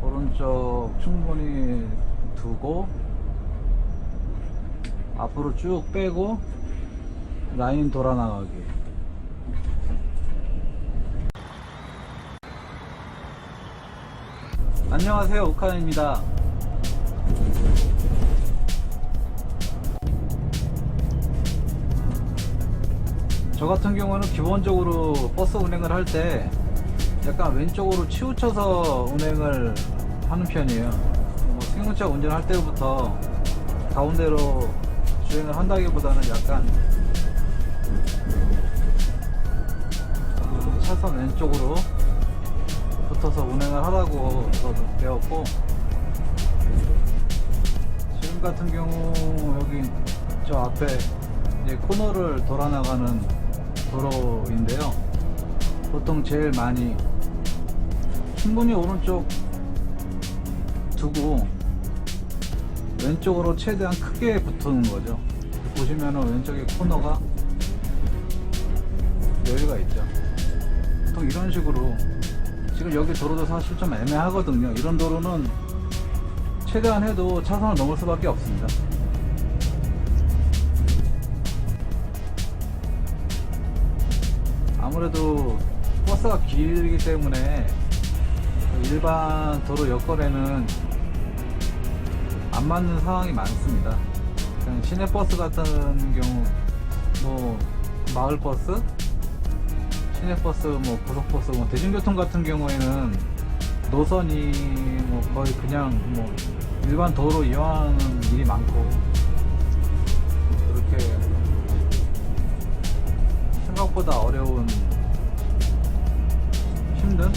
오른쪽 충분히 두고 앞으로 쭉 빼고 라인 돌아 나가기. 안녕하세요 우칸입니다 저 같은 경우는 기본적으로 버스 운행을 할 때 약간 왼쪽으로 치우쳐서 운행을 하는 편이에요. 뭐 승용차 운전할 때부터 가운데로 주행을 한다기보다는 약간 어, 차선 왼쪽으로 붙어서 운행을 하라고 배웠고 지금 같은 경우 여기 저 앞에 이제 코너를 돌아 나가는 도로인데요. 보통 제일 많이 충분히 오른쪽 두고 왼쪽으로 최대한 크게 붙는 거죠. 보시면은 왼쪽에 코너가 여유가 있죠. 보통 이런 식으로 지금 여기 도로도 사실 좀 애매하거든요. 이런 도로는 최대한 해도 차선을 넘을 수밖에 없습니다. 아무래도 버스가 길기 때문에 일반 도로 여건에는 안 맞는 상황이 많습니다. 시내버스 같은 경우, 뭐, 마을버스, 시내버스, 뭐, 고속버스, 뭐, 대중교통 같은 경우에는 노선이 뭐 거의 그냥 뭐, 일반 도로 이용하는 일이 많고, 그렇게 생각보다 어려운 힘든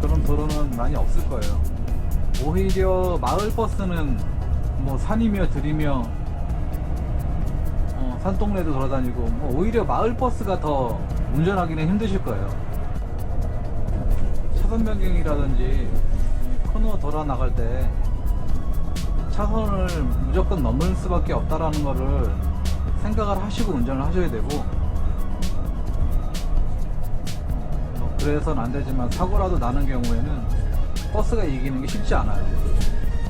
그런 도로는 많이 없을 거예요. 오히려 마을 버스는 뭐 산이며 들이며 어, 산동네도 돌아다니고 뭐 오히려 마을 버스가 더 운전하기는 힘드실 거예요. 차선 변경이라든지 코너 돌아 나갈 때 차선을 무조건 넘을 수밖에 없다라는 거를 생각을 하시고 운전을 하셔야 되고 그래서는 안 되지만 사고라도 나는 경우에는 버스가 이기는 게 쉽지 않아요.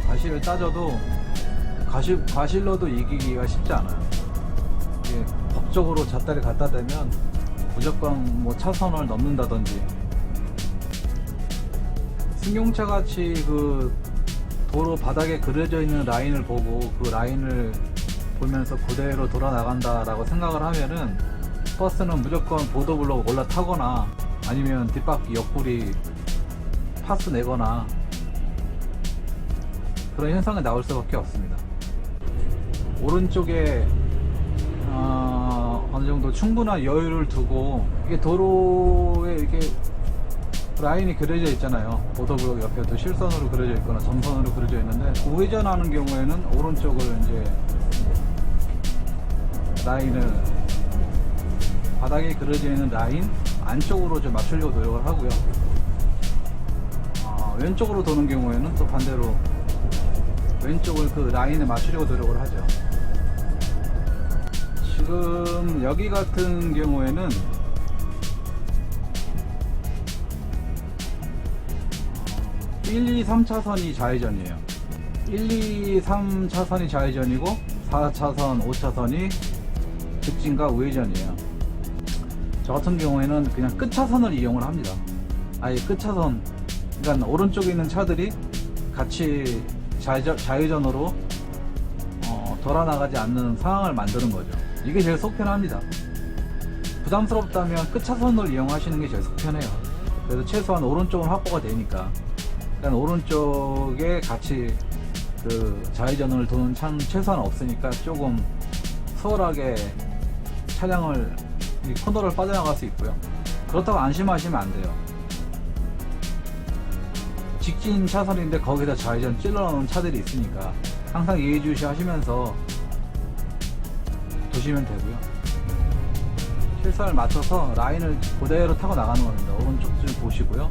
과실을 따져도 과실, 과실로도 이기기가 쉽지 않아요. 이게 법적으로 잣다리 갖다 대면 무조건 뭐 차선을 넘는다든지 승용차 같이 그 도로 바닥에 그려져 있는 라인을 보고 그 라인을 보면서 그대로 돌아 나간다라고 생각을 하면은 버스는 무조건 보도블록 올라타거나 아니면 뒷바퀴 옆구리 파스 내거나 그런 현상이 나올 수밖에 없습니다. 오른쪽에 어, 느 정도 충분한 여유를 두고 이게 도로에 이렇게 라인이 그려져 있잖아요. 보도블록 옆에도 실선으로 그려져 있거나 점선으로 그려져 있는데 우회전하는 경우에는 오른쪽을 이제 라인을 바닥에 그려져 있는 라인 안쪽으로 좀 맞추려고 노력을 하고요. 아, 왼쪽으로 도는 경우에는 또 반대로 왼쪽을 그 라인에 맞추려고 노력을 하죠. 지금 여기 같은 경우에는 1, 2, 3차선이 좌회전이에요. 1, 2, 3차선이 좌회전이고 4차선, 5차선이 직진과 우회전이에요. 저 같은 경우에는 그냥 끝차선을 이용을 합니다. 아예 끝차선, 그러니까 오른쪽에 있는 차들이 같이 좌회전, 좌회전으로 어, 돌아 나가지 않는 상황을 만드는 거죠. 이게 제일 속 편합니다. 부담스럽다면 끝차선을 이용하시는 게 제일 속 편해요. 그래서 최소한 오른쪽은 확보가 되니까. 일단 오른쪽에 같이 그 좌회전을 도는 차는 최소한 없으니까 조금 수월하게 차량을 이 코너를 빠져나갈 수 있고요. 그렇다고 안심하시면 안 돼요. 직진 차선인데 거기다 좌회전 찔러 넣는 차들이 있으니까 항상 예의주시 하시면서 도시면 되고요. 실선을 맞춰서 라인을 그대로 타고 나가는 겁니다. 오른쪽 좀 보시고요.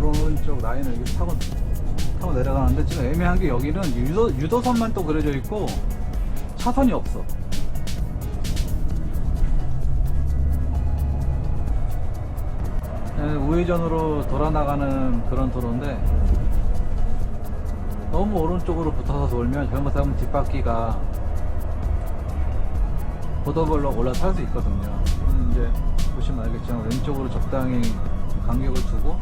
오른쪽 라인을 이렇게 타고 타고 내려가는데 지금 애매한 게 여기는 유도, 유도선만 또 그려져 있고 차선이 없어. 네, 우회전으로 돌아 나가는 그런 도로인데 너무 오른쪽으로 붙어서 돌면 잘못하면 뒷바퀴가 보더블로 올라탈 수 있거든요. 음, 이제 보시면 알겠지만 왼쪽으로 적당히 간격을 두고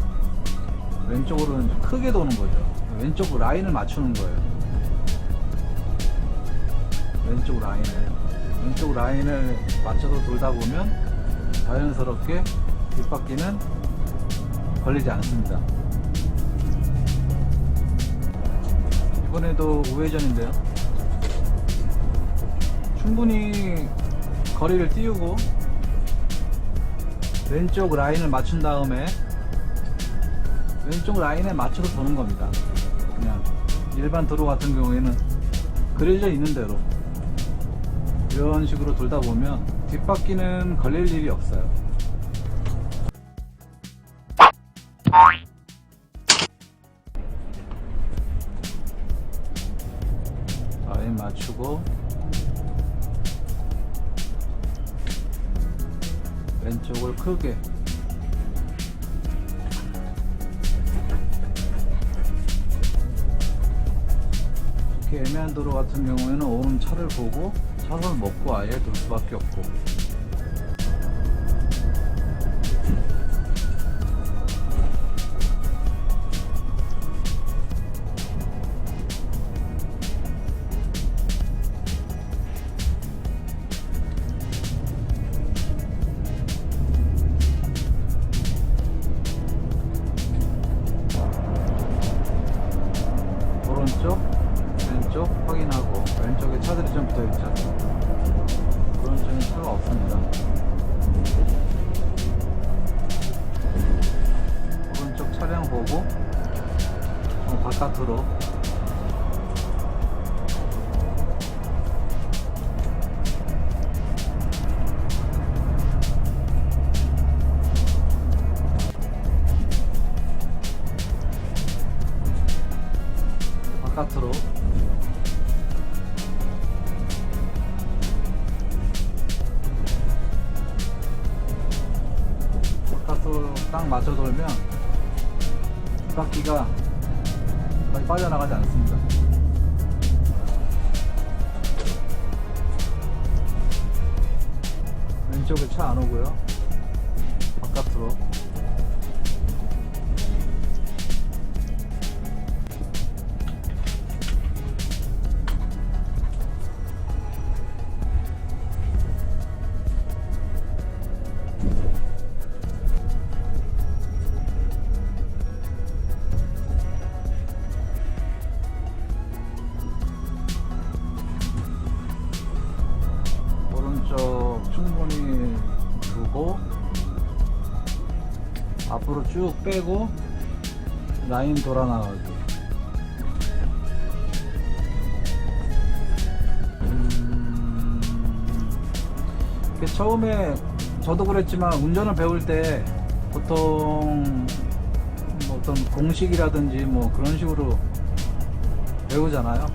왼쪽으로는 좀 크게 도는 거죠. 왼쪽 라인을 맞추는 거예요. 왼쪽 라인을 왼쪽 라인을 맞춰서 돌다 보면 자연스럽게 뒷바퀴는 걸리지 않습니다. 이번에도 우회전인데요. 충분히 거리를 띄우고 왼쪽 라인을 맞춘 다음에 왼쪽 라인에 맞춰서 도는 겁니다. 그냥 일반 도로 같은 경우에는 그려져 있는 대로 이런 식으로 돌다 보면 뒷바퀴는 걸릴 일이 없어요. 라인 맞추고 왼쪽을 크게 이렇게 애매한 도로 같은 경우에는 오른 차를 보고 차선을 먹고 아예 돌 수밖에 없고 좀 붙어있죠. 오른쪽엔 차가 없습니다. 오른쪽 차량 보고 좀 바깥으로 바깥으로 않습니다. 왼쪽에 차 안 오고요. 바깥으로 쭉 빼고 라인 돌아 나가기 음, 처음에 저도 그랬지만 운전을 배울 때 보통 뭐 어떤 공식이라든지 뭐 그런 식으로 배우잖아요.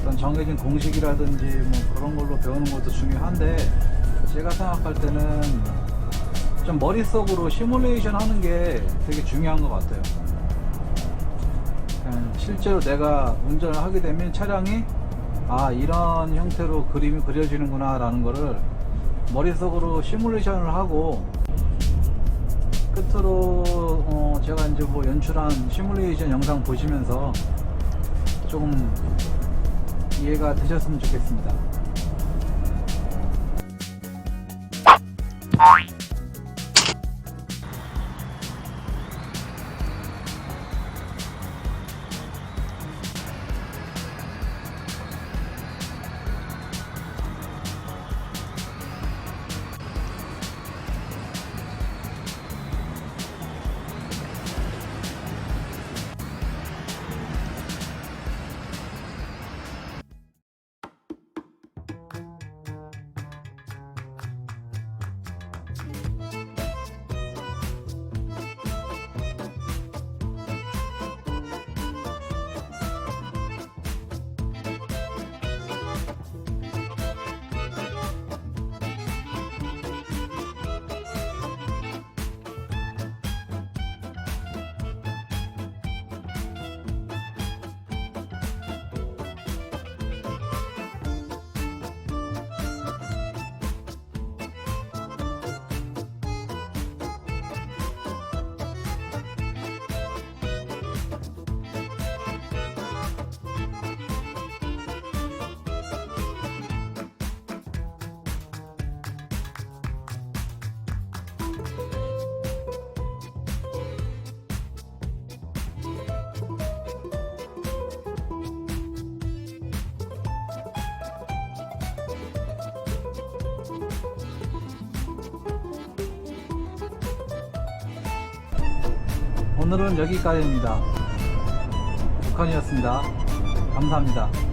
어떤 정해진 공식이라든지 뭐 그런 걸로 배우는 것도 중요한데 제가 생각할 때는 좀 머릿속으로 시뮬레이션 하는 게 되게 중요한 것 같아요. 실제로 내가 운전을 하게 되면 차량이 아 이런 형태로 그림이 그려지는구나 라는 거를 머릿속으로 시뮬레이션을 하고 끝으로 어 제가 이제 뭐 연출한 시뮬레이션 영상 보시면서 좀 이해가 되셨으면 좋겠습니다. 오늘은 여기까지입니다. 북한이었습니다. 감사합니다.